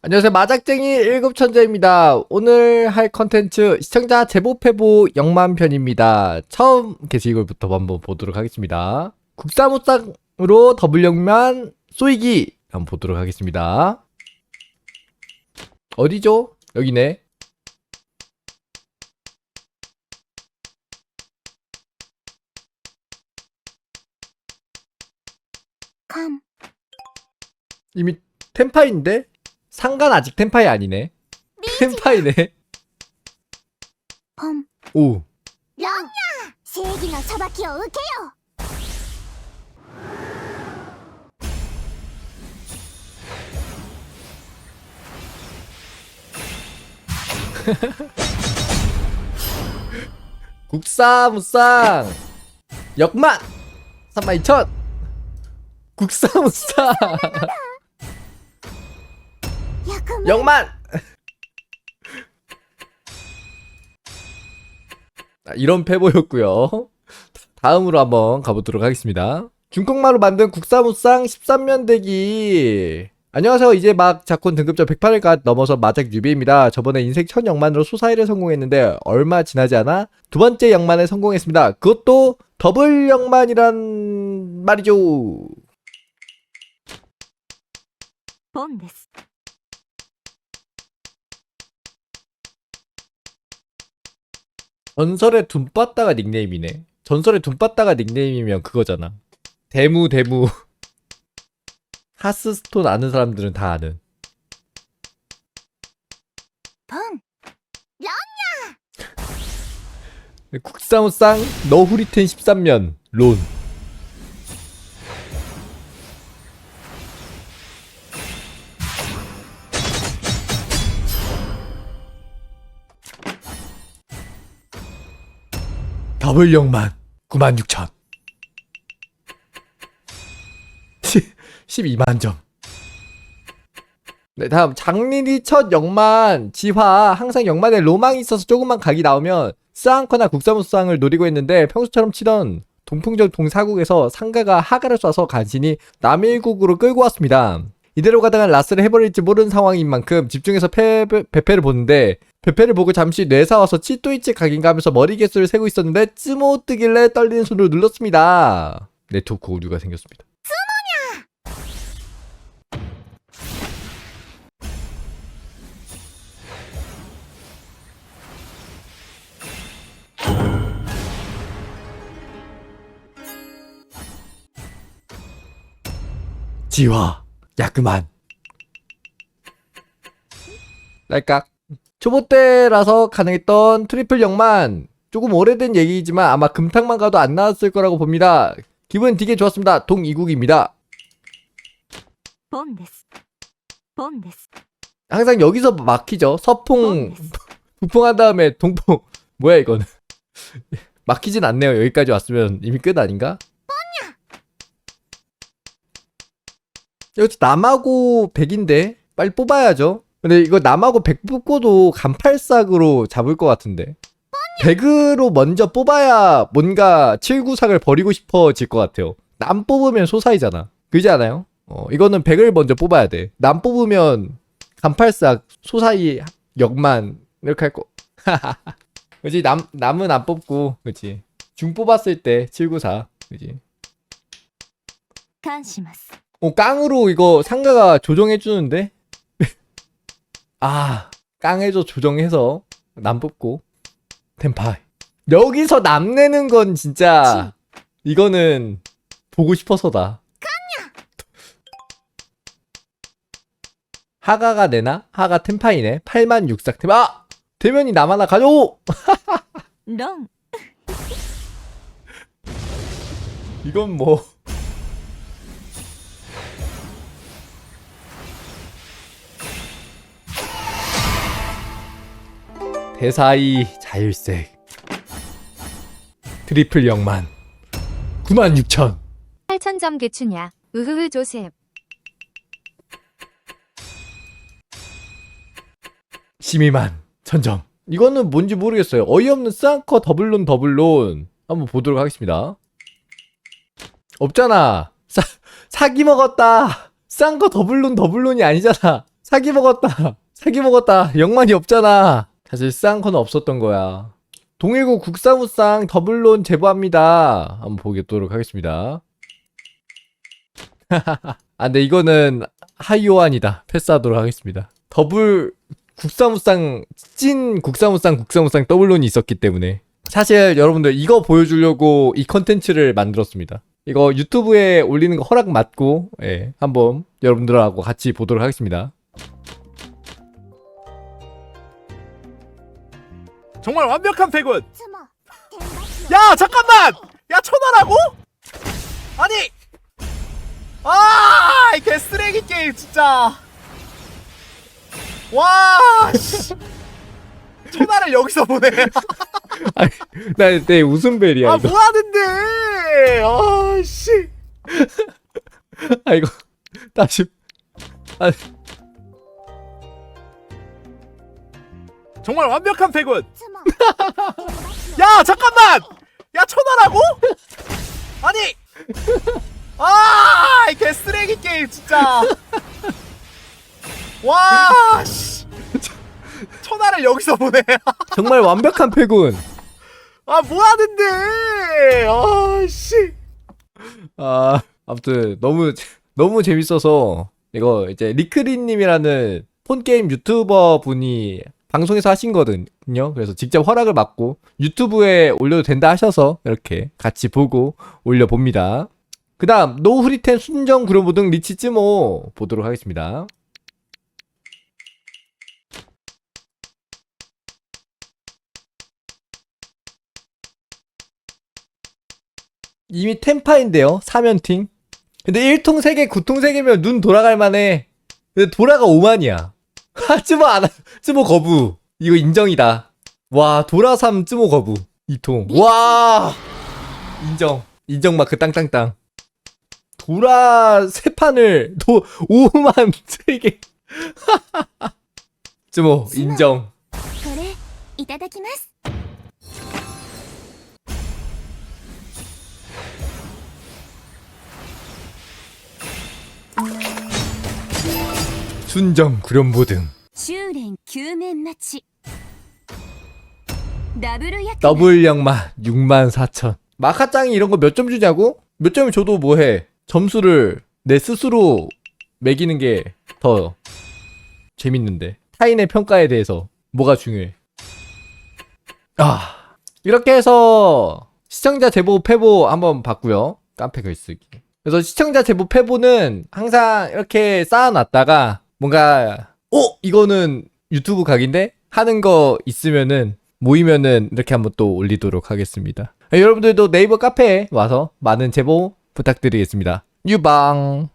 안녕하세요 마작쟁이 일곱천재입니다 오늘 할 컨텐츠 시청자 제보페보 영만 편입니다 처음 게시글부터 한번 보도록 하겠습니다 국사무쌍으로 더블 영만 쏘이기 한번 보도록 하겠습니다 어디죠? 여기네 컴. 이미 템파인데? 상관 아직 템파이 아니네 템파이네 ポン。 오 ロン正義の裁きを受けよ 국사무쌍 역만 32,000 국사무쌍 0만! 아, 이런 패보였고요 다음으로 한번 가보도록 하겠습니다. 중국마로 만든 국사무쌍 13면대기. 안녕하세요. 이제 막 작권 등급자 108일가 넘어서 마작 뉴비입니다. 저번에 인색 첫 영만으로 소사일에 성공했는데 얼마 지나지 않아 두 번째 영만에 성공했습니다. 그것도 더블 영만이란 말이죠. 본です. 전설의 둠빠따가 닉네임이네. 전설의 둠빠따가 닉네임이면 그거잖아. 대무 대무. 하스스톤 아는 사람들은 다 아는. ポン。 국사무쌍 너후리텐 13면 론. 더블 영만 96,000 12만 점. 네, 다음 장린이 첫 영만 지화 항상 영만에 로망이 있어서 조금만 각이 나오면 스앙커나 국사무쌍을 노리고 했는데 평소처럼 치던 동풍적 동사국에서 상가가 하가를 쏴서 간신히 남일국으로 끌고 왔습니다. 이대로 가다가 라스를 해버릴지 모르는 상황인 만큼 집중해서 페, 베페를 보는데 베페를 보고 잠시 뇌사와서 치또이치 각인가 하면서 머리 개수를 세고 있었는데 쯔모 뜨길래 떨리는 손으로 눌렀습니다. 네트워크 오류가 생겼습니다. 지화 야그만 날깍 초보 때라서 가능했던 트리플 역만 조금 오래된 얘기이지만 아마 금탕만 가도 안 나왔을 거라고 봅니다. 기분 되게 좋았습니다. 동이국입니다. 항상 여기서 막히죠. 서풍 부풍한 다음에 동풍 뭐야 이거는 막히진 않네요. 여기까지 왔으면 이미 끝 아닌가? 여기 남하고 백인데 빨리 뽑아야죠. 근데 이거 남하고 백 뽑고도 간팔싹으로 잡을 것 같은데. 백으로 먼저 뽑아야 뭔가 7구상을 버리고 싶어질 것 같아요. 남 뽑으면 소사이잖아. 그지 않아요? 어, 이거는 백을 먼저 뽑아야 돼. 남 뽑으면 간팔싹 소사이, 역만 이렇게 할 거. 그지 남 남은 안 뽑고 그지 중 뽑았을 때 794. 그지? 오 깡으로 이거 상가가 조정해 주는데 아 깡해줘 조정해서 남 뽑고 템파이. 여기서 남 내는 건 진짜 이거는 보고 싶어서다. 하가가 내나? 하가 템파이네. 8만 6삭 템. 아! 대면이 남 하나 가져! ロン。 이건 뭐 대사이 자율색. 트리플 영만. 96,000 8천점 개추냐. 으흐흐 조셉. 12만. 천점. 이거는 뭔지 모르겠어요. 어이없는 쌍커 더블론 더블론. 한번 보도록 하겠습니다. 없잖아. 사, 사기 먹었다. 쌍커 더블론 더블론이 아니잖아. 사기 먹었다. 사기 먹었다. 영만이 없잖아. 사실 싼건 없었던 거야. 동일구 국사무쌍 더블론 제보합니다. 한번 보겠도록 하겠습니다. 아, 근데 이거는 하이오안이다. 패스하도록 하겠습니다. 더블 국사무쌍 찐 국사무쌍 국사무쌍 더블론이 있었기 때문에 사실 여러분들 이거 보여주려고 이 컨텐츠를 만들었습니다. 이거 유튜브에 올리는 거 허락 받고 예, 한번 여러분들하고 같이 보도록 하겠습니다. 정말 완벽한 패군 야 잠깐만 야 천하라고? 아니 아 개쓰레기 게임 진짜 와 씨. 천하를 여기서 보내 아니, 나, 내 웃음벨이야. 아 뭐하는데 아씨 아, 이거. 다시. 아, 정말 완벽한 패군. 야 잠깐만. 야 천하라고? 아니. 아, 이개 쓰레기 게임 진짜. 와, 씨. 천하를 여기서 보내. 정말 완벽한 패군. 아, 뭐 하는데? 아, 씨. 아, 아무튼 너무 너무 재밌어서 이거 이제 리크리 님이라는 폰 게임 유튜버 분이 방송에서 하신 거든요. 그래서 직접 허락을 받고 유튜브에 올려도 된다 하셔서 이렇게 같이 보고 올려봅니다. 그 다음, 노후리텐 순정 그로브 등 리치 쯔모 보도록 하겠습니다. 이미 템파인데요. 사면팅. 근데 1통 3개, 9통 3개면 눈 돌아갈 만해. 근데 돌아가 5만이야. 하, 쯔모 안, 하- 쯔모 거부. 이거 인정이다. 와, 도라삼 쯔모 거부. 2통. 와! 인정. 인정 마크 땅땅땅. 도라 세 판을 도 5만 3개. 쯔모 인정. これいただきます 순정 구련보 등. 修練救面待ちダブルヤク더블 영마 6만 4천. 마카짱이 이런 거 몇 점 주냐고? 몇 점을 줘도 뭐해? 점수를 내 스스로 매기는 게 더 재밌는데. 타인의 평가에 대해서 뭐가 중요해? 아. 이렇게 해서 시청자 제보 패보 한번 봤고요. 깜패 글쓰기. 그래서 시청자 제보 패보는 항상 이렇게 쌓아놨다가 뭔가 어 이거는 유튜브 각인데 하는 거 있으면은 모이면은 이렇게 한번 또 올리도록 하겠습니다. 여러분들도 네이버 카페에 와서 많은 제보 부탁드리겠습니다. 유방.